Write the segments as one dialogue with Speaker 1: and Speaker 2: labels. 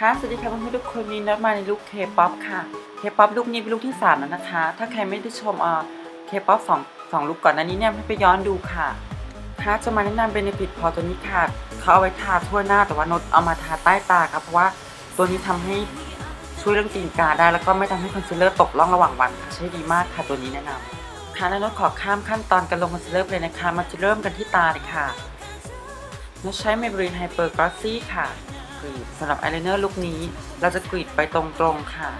Speaker 1: ค่ะสวัสดีค่ะเพื่อนๆทุกคนนี่นัดมาในลุคเคป๊อปค่ะเคป๊อปลุคนี้เป็นลุคที่3แล้วนะคะ ถ้าใครไม่ได้ชมเอ่อเคป๊อปสองสองลุคก่อนหน้านี้เนี่ยให้ไปย้อนดูค่ะค่ะจะมาแนะนำเบนฟิตพอตัวนี้ค่ะเขาเอาไว้ทาทั่วหน้าแต่ว่านดเอามาทาใต้ตาครับเพราะว่าตัวนี้ทำให้ช่วยเรื่องตีนกาได้ แล้วก็ไม่ทำให้คอนซีลเลอร์ตกล่องระหว่างวันค่ะใช้ดีมากค่ะตัวนี้แนะนำค่ะแล้วนดขอข้ามขั้นตอนการลงคอนซีลเลอร์เลยนะคะ มาจะเริ่มกันที่ตาเลยค่ะนดใช้ Maybelline Hyper Glossy ค่ะ กรีดสำหรับอายไลเนอร์ลุคนี้ เราจะกรีดไปตรงๆค่ะ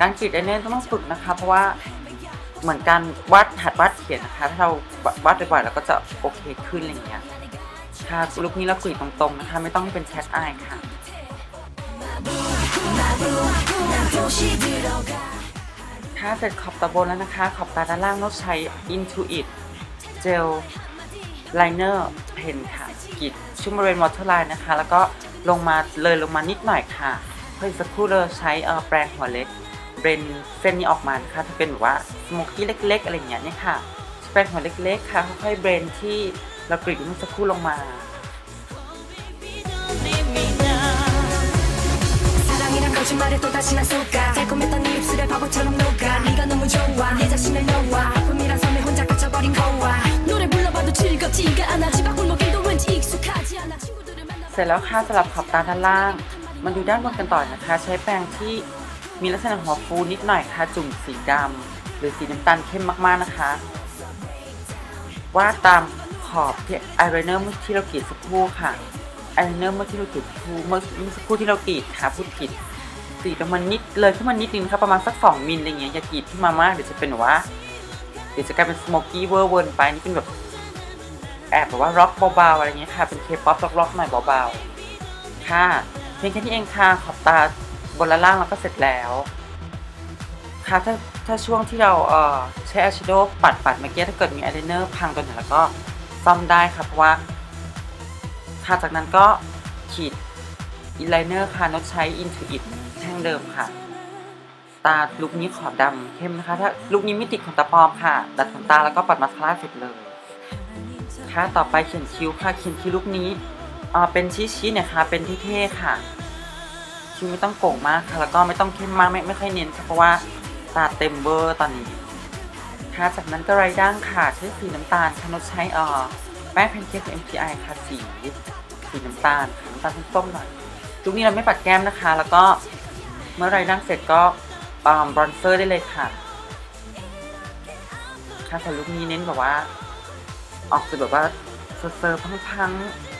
Speaker 1: การกรีดอายไลเนอร์ต้องฝึกนะคะ เพราะว่าเหมือนการวาดหัดวาดเขียนนะคะ ถ้าเราวาดบ่อยๆเราก็จะโอเคขึ้นอะไรอย่างเงี้ยค่ะลุคนี้เรากรีดตรงๆนะคะ ไม่ต้องเป็นแชทอายค่ะค่ะเสร็จขอบตาบนแล้วนะคะ ขอบตาด้านล่างเราใช้ Intuit Gel Liner Pen ค่ะกรีดชุ่มบริเวณวอเตอร์ไลน์นะคะ แล้วก็ ลงมาเลยลงมานิดหน่อยค่ะ เพื่อสักครู่เราใช้แปรงหัวเล็กเบรนเส้นนี้ออกมาค่ะจะเป็นแบบว่าสโมกกี้เล็ก ๆ อะไรอย่างเงี้ยเนี่ยค่ะแปรงหัวเล็ก ๆ ค่ะค่อยๆเบรนที่เรากรีดเมื่อสักครู่ลงมา
Speaker 2: 거
Speaker 1: ร็จแล้วค่ะสำหรับขอบตาด้านล่าง มาดูด้านบนกันต่อนะคะ ใช้แปรงที่มีลักษณะหัวฟูนิดหน่อยค่ะ จุ่มสีดำหรือสีน้ำตาลเข้มมากๆนะคะวาดตามขอบที่อายไลเนอร์เมื่อที่เรากรีดสักครู่ค่ะอายไลเนอร์เมื่อที่เรากรีดสกครู่เมื่อสักครู่ที่เรากรีดค่ะพูดผิดกรีดลงมานิดเลยขึ้นมานิดนึงค่ะประมาณสักสองมิลอะไรเงี้ยอย่ากรีดขึ้นมามากเดี๋ยวจะเป็นว่าเดี๋ยวจะกลายเป็นสโมกี้เวอร์เวิร์นไปนี่เป็นแบบ แอบแบบว่าร็อกเบาๆอะไรเงี้ยค่ะเป็นเคป๊อปร็อกๆหน่อยเบาๆค่ะเพียงแค่นี้เองค่ะขอบตาบนและล่างเราก็เสร็จแล้ว ค่ะถ้าถ้าช่วงที่เราเอ่อใช้อายแชโดว์ปัดปัดเมื่อกี้ถ้าเกิดมีอายไลเนอร์พังตัวไหนแล้วก็ซ่อมได้ค่ะเพราะว่าค่ะจากนั้นก็ขีดอินไลเนอร์ค่ะนดใช้ Intuit แท่งเดิมค่ะ ตาลุคนี้ขอบดำเข้มนะคะ ถ้าลุคนี้ไม่ติดขนตาปลอมค่ะ ดัดขนตาแล้วก็ปัดมาสคาร่าเสร็จเลย คะ ต่อไปเขียนคิ้วค่ะ เขียนคิ้วลุคนี้เอ่อเป็นชี้ๆเนี่ยค่ะ เป็นเท่ๆค่ะ คิ้วไม่ต้องโก่งมากค่ะ แล้วก็ไม่ต้องเข้มมากไม่ไม่ค่อยเน้นค่ะเพราะว่าตาเต็มเวอร์ตอนนี้ ค่ะ จากนั้นก็ไรด้างค่ะใช้สีน้ำตาลค่ะนดใช้อ่อแป้งแพนเค้ก MTI ค่ะสีสีน้ำตาลน้ำตาลส้มๆหน่อยลุคนี้เราไม่ปัดแก้มนะคะ แล้วก็เมื่อไรด้างเสร็จก็บรอนเซอร์ได้เลยค่ะ ค่ะแต่ลุคนี้เน้นแบบว่า ออกจะแบบว่าเซอร์ๆพัง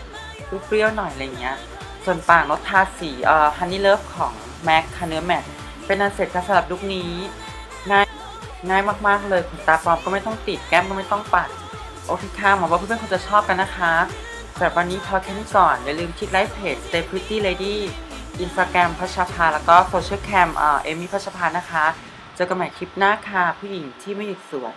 Speaker 1: ๆเปรี้ยวๆหน่อยอะไรเงี้ย ส่วนปากรสทาสีเอ่อฮันนี่เลิฟของแม็กค่ะเนื้อแมทเป็นอันเสร็จสำหรับลุคนี้ง่ายง่ายมากๆเลยขนตาปลอมก็ไม่ต้องติดแก้มก็ไม่ต้องปัด โอเคค่ะหวังว่าเพื่อนๆคงจะชอบกันนะคะสำหรับวันนี้พอแค่นี้ก่อน อย่าลืมคลิกไลค์เพจ Stay Pretty Lady อินสตาแกรมพัชภาแล้วก็โซเชียลแคมเอ่อเอมี่พัชภานะคะ เจอกันใหม่คลิปหน้าค่ะผู้หญิงที่ไม่หยุดสวย